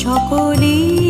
সকলেই